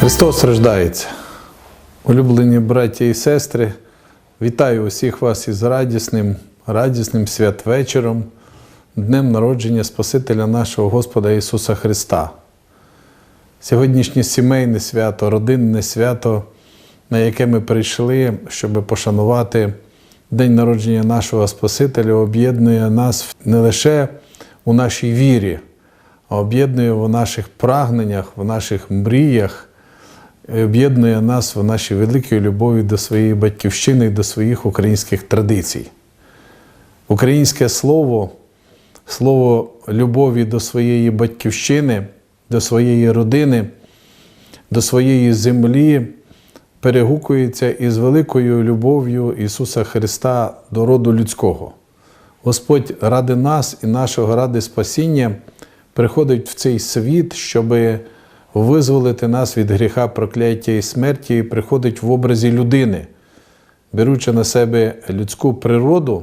Христос рождається. Улюблені браття і сестри, вітаю усіх вас із радісним, радісним святвечором, днем народження Спасителя нашого Господа Ісуса Христа. Сьогоднішнє сімейне свято, родинне свято, на яке ми прийшли, щоб пошанувати День народження нашого Спасителя, об'єднує нас не лише у нашій вірі, а об'єднує в наших прагненнях, в наших мріях об'єднує нас в нашій великій любові до своєї батьківщини і до своїх українських традицій. Українське слово, слово любові до своєї батьківщини, до своєї родини, до своєї землі перегукується із великою любов'ю Ісуса Христа до роду людського. Господь ради нас і нашого ради спасіння приходить в цей світ, щоби визволити нас від гріха, прокляття і смерті, і приходить в образі людини, беручи на себе людську природу,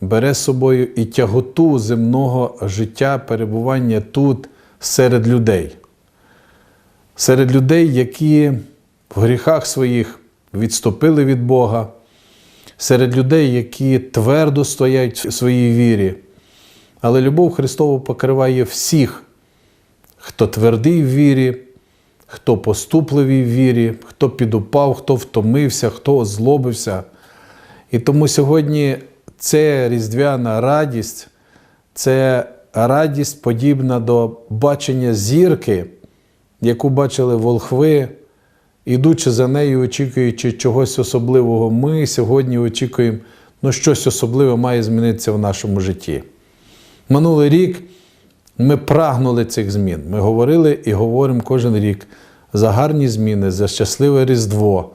бере з собою і тяготу земного життя, перебування тут серед людей. Серед людей, які в гріхах своїх відступили від Бога, серед людей, які твердо стоять в своїй вірі. Але любов Христова покриває всіх, хто твердий в вірі, хто поступливий в вірі, хто підупав, хто втомився, хто озлобився. І тому сьогодні це різдвяна радість, це радість подібна до бачення зірки, яку бачили волхви, ідучи за нею, очікуючи чогось особливого. Ми сьогодні очікуємо, ну щось особливе має змінитися в нашому житті. Минулий рік ми прагнули цих змін. Ми говорили і говоримо кожен рік за гарні зміни, за щасливе Різдво.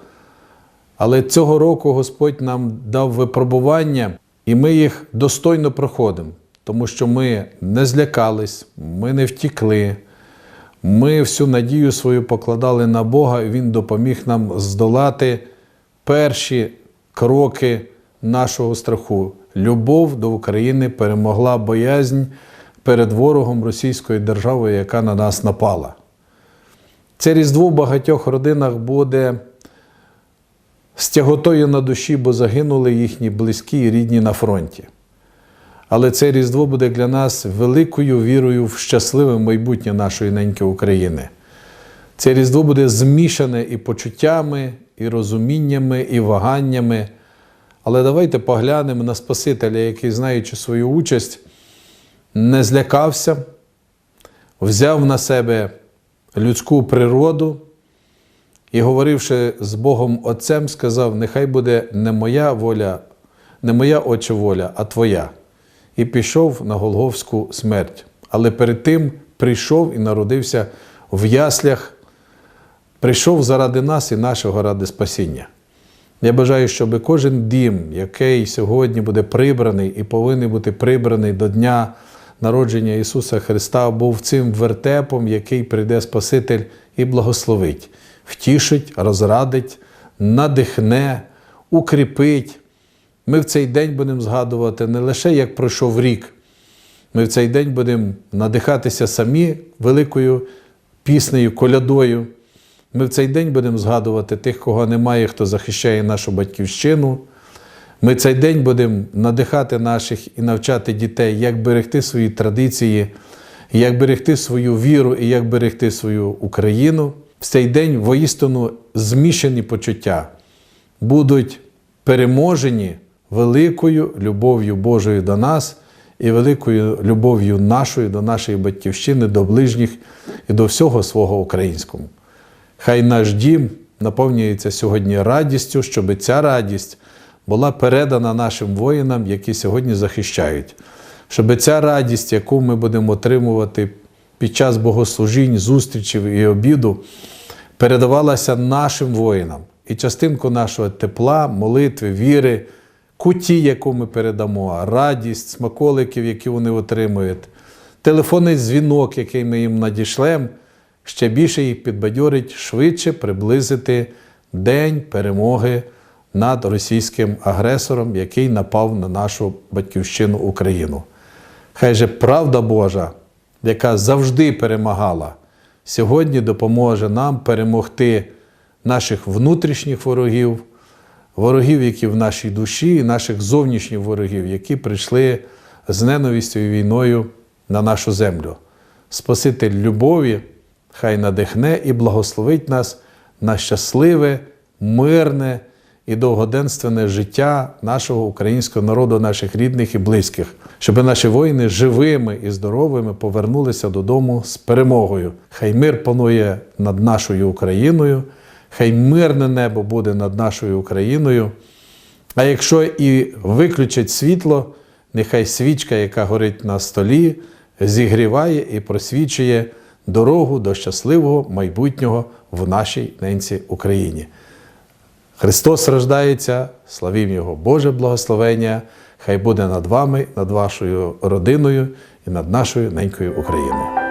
Але цього року Господь нам дав випробування, і ми їх достойно проходимо, тому що ми не злякались, ми не втікли. Ми всю надію свою покладали на Бога, і Він допоміг нам здолати перші кроки нашого страху. Любов до України перемогла боязнь перед ворогом Російської держави, яка на нас напала. Це Різдво в багатьох родинах буде з тяготою на душі, бо загинули їхні близькі і рідні на фронті. Але це Різдво буде для нас великою вірою в щасливе майбутнє нашої неньки України. Це Різдво буде змішане і почуттями, і розуміннями, і ваганнями. Але давайте поглянемо на Спасителя, який, знаючи свою участь, не злякався, взяв на себе людську природу і, говоривши з Богом Отцем, сказав: Нехай буде не моя воля, не моя очі воля, а твоя. І пішов на Голговську смерть. Але перед тим прийшов і народився в яслях, прийшов заради нас і нашого ради спасіння. Я бажаю, щоб кожен дім, який сьогодні буде прибраний і повинен бути прибраний до Дня народження Ісуса Христа, був цим вертепом, який прийде Спаситель і благословить, втішить, розрадить, надихне, укріпить. Ми в цей день будемо згадувати не лише як пройшов рік, ми в цей день будемо надихатися самі великою піснею, колядою. Ми в цей день будемо згадувати тих, кого немає, хто захищає нашу батьківщину. Ми цей день будемо надихати наших і навчати дітей, як берегти свої традиції, як берегти свою віру і як берегти свою Україну. В цей день воістину змішані почуття будуть переможені великою любов'ю Божою до нас і великою любов'ю нашою до нашої батьківщини, до ближніх і до всього свого українського. Хай наш дім наповнюється сьогодні радістю, щоб ця радість була передана нашим воїнам, які сьогодні захищають, щоб ця радість, яку ми будемо отримувати під час богослужінь, зустрічів і обіду, передавалася нашим воїнам. І частинку нашого тепла, молитви, віри, куті, яку ми передамо, радість, смаколиків, які вони отримують, телефонний дзвінок, який ми їм надішлемо, ще більше їх підбадьорить швидше приблизити день перемоги над російським агресором, який напав на нашу батьківщину Україну. Хай же правда Божа, яка завжди перемагала, сьогодні допоможе нам перемогти наших внутрішніх ворогів, ворогів, які в нашій душі, і наших зовнішніх ворогів, які прийшли з ненавистю і війною на нашу землю. Спаситель любові, хай надихне і благословить нас на щасливе, мирне і довгоденственне життя нашого українського народу, наших рідних і близьких, щоб наші воїни живими і здоровими повернулися додому з перемогою. Хай мир панує над нашою Україною, хай мирне небо буде над нашою Україною. А якщо і виключать світло, нехай свічка, яка горить на столі, зігріває і просвічує дорогу до щасливого майбутнього в нашій ненці Україні. Христос рождається, славім Його Боже благословення, хай буде над вами, над вашою родиною і над нашою ненькою Україною.